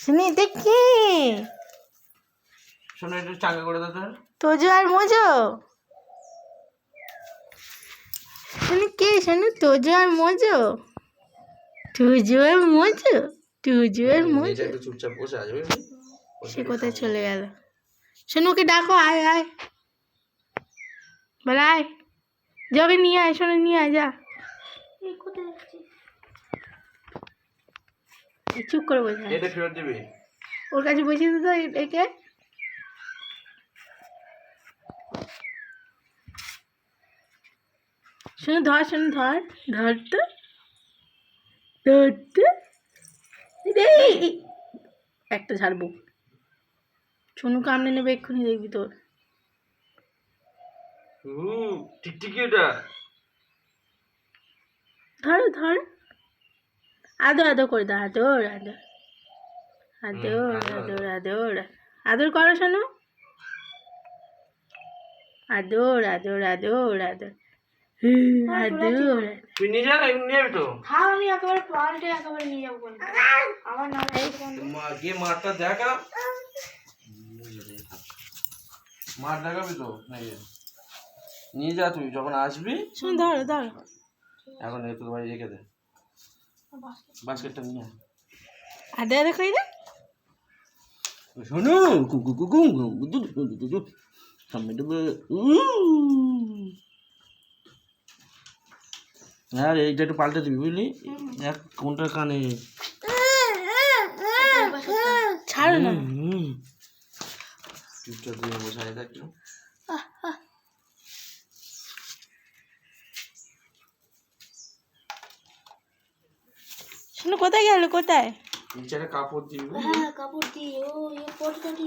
শুনি দেখি। শোনো একটু চাঙ্গা করে দাও তোজো আর মোজো? শুনি কে শুনি তোজো আর মোজো? তুজো আর মোজো? তুজো আর মোজো? চুপচাপ বসে আছে সে কোথায় চলে গেল? শোনো ওকে ডাকো আয় আয়। বলে আয়। যাকে নিয়ে আয় শোনো নিয়ে আয় যা। এই চুপ করে বসে এটা ফেরত দিবি। ওর কাছে বসিয়ে দিত একে। শোনো ধর শোনো ধর ধর তো। ধর তো। একটা ছাড়বো। সোনু কামড়ে নেবে এক্ষুনি দেখবি তোর। হুম টিকটিকি এটা। ধরো ধর। আদর আদর করে দাও আদর আদর। আদর আদর আদর আদর। করো শোনো। আদর আদর আদর আদর। হুম, আদর তুই নিয়ে যা নিয়ে যাবি তো। হ্যাঁ আমি একেবারে পাল্টে একেবারে নিয়ে যাব আমার নাম গিয়ে মাঠটা দেখা। মাঠ দেখাবি তো? নাকি নিয়ে যা তুই যখন আসবি। শোনো ধরো ধরো। এখন বাড়ি রেখে দে। বাস্কেটটা নিয়ে আয়। আদর আদর করে দে শোনো কুকু কুকু সামনে দেবে হ্যাঁ এইটা একটু পাল্টে দিবি বুঝলি? এক কোনটা কানে? ছাড়ো না। হুম চুপচাপ দিয়ে বসাই দেখ শোনো কোথায় গেল কোথায়? নিচে একটা কাপড় দিই হ্যাঁ কাপড় দিই ও ইয়ে পটকাটি